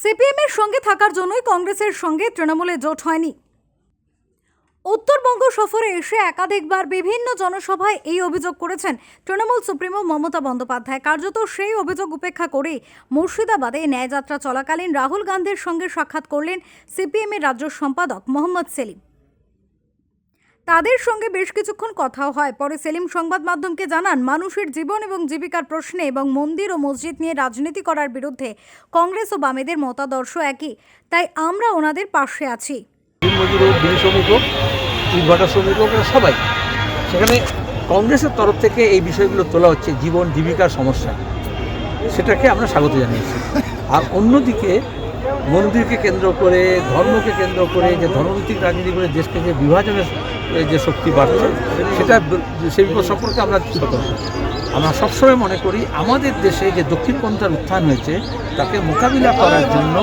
CPM এর সঙ্গে থাকার জন্যই কংগ্রেসের সঙ্গে তৃণমূলে জোট হয়নি। উত্তরবঙ্গ সফরে এসে একাধিকবার বিভিন্ন জনসভায় এই অভিযোগ করেছেন তৃণমূল সুপ্রিমো মমতা বন্দ্যোপাধ্যায়। কার্যত সেই অভিযোগ উপেক্ষা করে মুর্শিদাবাদে ন্যায়যাত্রা চলাকালীন রাহুল গান্ধীর সঙ্গে সাক্ষাৎ করলেন সিপিএমের রাজ্য সম্পাদক মোহাম্মদ সেলিম। তাদের সঙ্গে বেশ কিছুক্ষণ কথাও হয়। পরে সেলিম সংবাদ মাধ্যমকে জানান, মানুষের জীবন এবং জীবিকার প্রশ্নে এবং মন্দির ও মসজিদ নিয়ে রাজনীতি করার বিরুদ্ধে কংগ্রেস ও বামেদের মতাদর্শ একই, তাই আমরা ওনাদের পাশে আছি। সবাই। সেখানে কংগ্রেসের তরফ থেকে এই বিষয়গুলো তোলা হচ্ছে, জীবন, জীবিকার সমস্যা। সেটাকে আমরা স্বাগত জানিয়েছি। আর অন্যদিকে মন্দিরকে কেন্দ্র করে, ধর্মকে কেন্দ্র করে যে ধর্মভিত্তিক রাজনীতি করে দেশকে যে বিভাজনের যে শক্তি বাড়ছে, সেটা সেই বিপদ সম্পর্কে আমরা সতর্ক। আমরা সবসময় মনে করি, আমাদের দেশে যে দক্ষিণপন্থার উত্থান হয়েছে, তাকে মোকাবিলা করার জন্য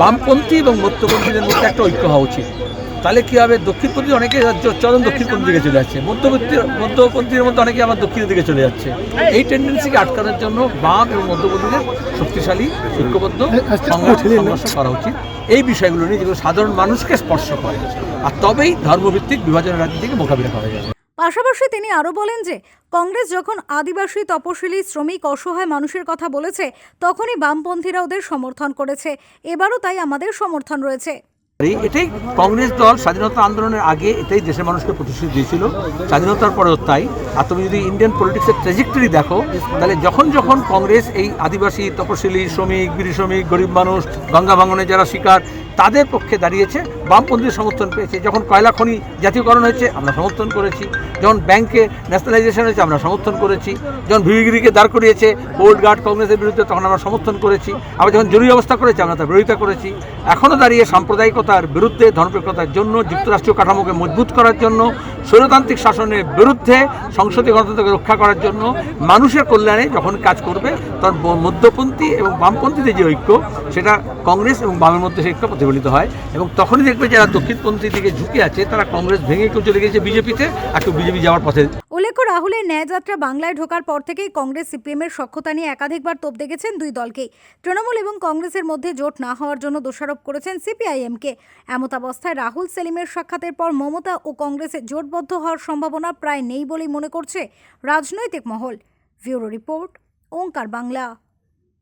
বামপন্থী এবং মধ্যপন্থীদের মধ্যে একটা ঐক্য হওয়া উচিত। তাহলে কী হবে? দক্ষিণপন্থী অনেকে চরম দক্ষিণপন্থী দিকে চলে যাচ্ছে। মধ্যবর্তী মধ্যপন্থীর মধ্যে অনেকে আবার দক্ষিণের দিকে চলে যাচ্ছে। এই টেন্ডেন্সিকে আটকানোর জন্য বাম এবং মধ্যপন্থীদের শক্তিশালী ঐক্যবদ্ধ সংঘর্ষ করা উচিত। এই বিষয়গুলো নিয়ে যেগুলো সাধারণ মানুষকে স্পর্শ করে। আর তবেই ধর্মভিত্তিক বিভাজনের রাজনীতিকে মোকাবিলা করা যাবে। পাশাপাশি তিনি আরও বলেন যে কংগ্রেস যখন আদিবাসী তপশিলি শ্রমিক অসহায় মানুষের কথা বলেছে তখনই বামপন্থীরা ওদের সমর্থন করেছে। এবারও তাই আমাদের সমর্থন রয়েছে। এটাই কংগ্রেস দল স্বাধীনতা আন্দোলনের আগে এটাই দেশের মানুষকে প্রতিশ্রুতি দিয়েছিল। স্বাধীনতার পরেও তাই। আর তুমি যদি ইন্ডিয়ান পলিটিক্সের ট্রেজেক্টরি দেখো, তাহলে যখন যখন কংগ্রেস এই আদিবাসী, তপশিলি, শ্রমিক বিড়ি শ্রমিক, গরিব মানুষ, গঙ্গা ভাঙনে যারা শিকার তাদের পক্ষে দাঁড়িয়েছে বামপন্থীর সমর্থন পেয়েছে। যখন কয়লা খনি জাতীয়করণ হয়েছে, আমরা সমর্থন করেছি। যখন ব্যাংকে ন্যাশনালাইজেশন হয়েছে, আমরা সমর্থন করেছি। যখন ভিভিগিরিকে দাঁড় করিয়েছে কোল্ড গার্ড কংগ্রেসের বিরুদ্ধে, তখন আমরা সমর্থন করেছি। আবার যখন জরুরি অবস্থা করেছে, আমরা তার বিরোধিতা করেছি। এখনও দাঁড়িয়ে সাম্প্রদায়িকতার বিরুদ্ধে, ধর্মপ্রিয়তার জন্য, যুক্তরাষ্ট্রীয় কাঠামোকে মজবুত করার জন্য, স্বৈরতান্ত্রিক শাসনের বিরুদ্ধে, সংসদীয় গণতন্ত্রকে রক্ষা করার জন্য, মানুষের কল্যাণে যখন কাজ করবে, তখন মধ্যপন্থী এবং বামপন্থীদের যে ঐক্য, সেটা কংগ্রেস এবং বামের মধ্যে সে ঐক্য প্রতিফলিত হয় এবং তখনই দেখবে যারা দক্ষিণপন্থী দিকে ঝুঁকে আছে, তারা কংগ্রেস ভেঙে কেউ চলে গেছে বিজেপিতে আর কেউ বিজেপি যাওয়ার পথে। উল্লেখ্য, রাহুলের ন্যায়যাত্রা বাংলায় ঢোকার পর থেকেই কংগ্রেস সিপিএম এর সক্ষতা নিয়ে একাধিকবার তোপ দেখেছেন দুই দলকেই। তৃণমূল এবং কংগ্রেসের মধ্যে জোট না হওয়ার জন্য দোষারোপ করেছেন সিপিআইএমকে। এমতাবস্থায় রাহুল সেলিমের সাক্ষাতের পর মমতা ও কংগ্রেসের জোটবদ্ধ হওয়ার সম্ভাবনা প্রায় নেই বলেই মনে করছে রাজনৈতিক মহল। Bureau report, Onkar Bangla.